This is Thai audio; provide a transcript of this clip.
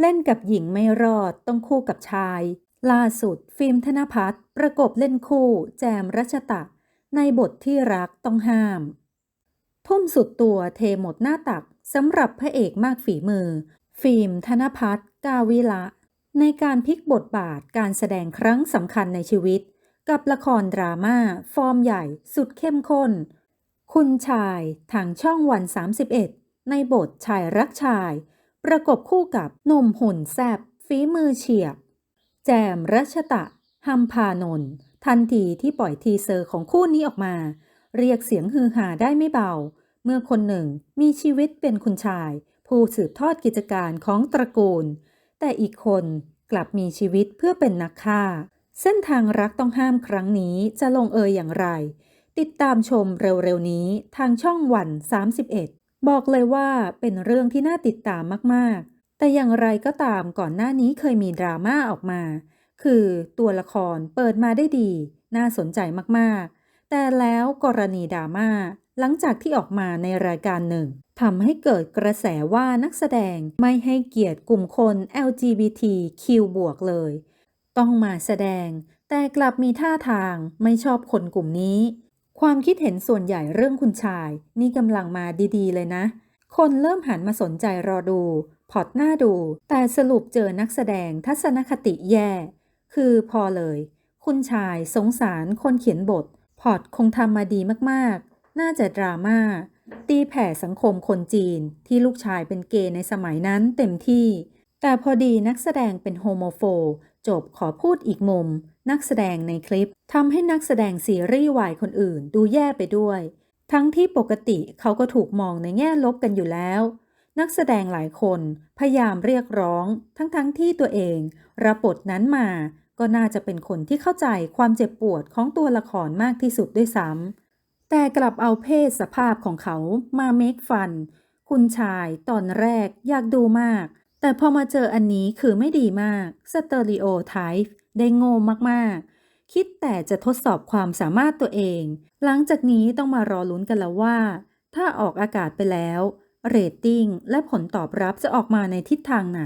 เล่นกับหญิงไม่รอดต้องคู่กับชาย ล่าสุด ฟิล์มธนพัฒน์ประกบเล่นคู่ แจมรัชตะ ในบทที่รักต้องห้าม ทุ่มสุดตัวเทหมดหน้าตักสำหรับพระเอกมากฝีมือ ฟิล์มธนพัฒน์กาวิละ ในการพลิกบทบาทการแสดงครั้งสำคัญในชีวิต กับละครดราม่าฟอร์มใหญ่สุดเข้มข้น คุณชายทางช่องวัน 31 ในบทชายรักชาย ประกบคู่กับหนุ่มหุ่นแซบฝีมือเฉียบ แจมรัชตะฮัมพานนทันทีที่ปล่อยทีเซอร์ของคู่นี้ออกมา เรียกเสียงฮือฮาได้ไม่เบา เมื่อคนหนึ่งมีชีวิตเป็นคุณชาย ผู้สืบทอดกิจการของตระกูล แต่อีกคนกลับมีชีวิตเพื่อเป็นนักฆ่า เส้นทางรักต้องห้ามครั้งนี้จะลงเอยอย่างไร ติดตามชมเร็วๆนี้ทางช่องวัน 31 บอกเลยว่าเป็นเรื่องที่น่าติดตามมากๆ แต่อย่างไรก็ตามก่อนหน้านี้เคยมีดราม่าออกมา คือตัวละครเปิดมาได้ดี น่าสนใจมากๆ แต่แล้วกรณีดราม่าหลังจากที่ออกมาในรายการหนึ่งทำให้เกิดกระแสว่านักแสดงไม่ให้เกียรติกลุ่มคน LGBTQ บวกเลย ต้องมาแสดง แต่กลับมีท่าทางไม่ชอบคนกลุ่มนี้ ความคิดเห็นส่วนใหญ่เรื่องคุณชาย นี่กำลังมาดีๆ เลยนะ คนเริ่มหันมาสนใจรอดูพอตหน้าดู แต่สรุปเจอนักแสดงทัศนคติแย่ คือพอเลย คุณชายสงสารคนเขียนบท พอตคงทำมาดีมากๆ น่าจะดราม่า ตีแผ่สังคมคนจีนที่ลูกชายเป็นเกย์ในสมัยนั้นเต็มที่ แต่พอดีนักแสดงเป็นโฮโมโฟ จบขอพูดอีกมุม นักแสดงในคลิปทำให้นักแสดงซีรีส์วายคนอื่นดูแย่ไปด้วย ทั้งที่ปกติเขาก็ถูกมองในแง่ลบกันอยู่แล้ว นักแสดงหลายคนพยายามเรียกร้อง ทั้งๆทที่ตัวเองรับบทนั้นมา ก็น่าจะเป็นคนที่เข้าใจความเจ็บปวดของตัวละครมากที่สุดด้วยซ้ำแต่กลับเอาเพศสภาพของเขามาเมคฟัน คุณชายตอนแรกอยากดูมาก แต่พอมาเจออันนี้คือไม่ดีมากสเตอริโอไทป์ ได้โง่มากๆ คิดแต่จะทดสอบความสามารถตัวเอง หลังจากนี้ต้องมารอลุ้นกันแล้วว่า ถ้าออกอากาศไปแล้ว เรตติ้งและผลตอบรับจะออกมาในทิศทางไหน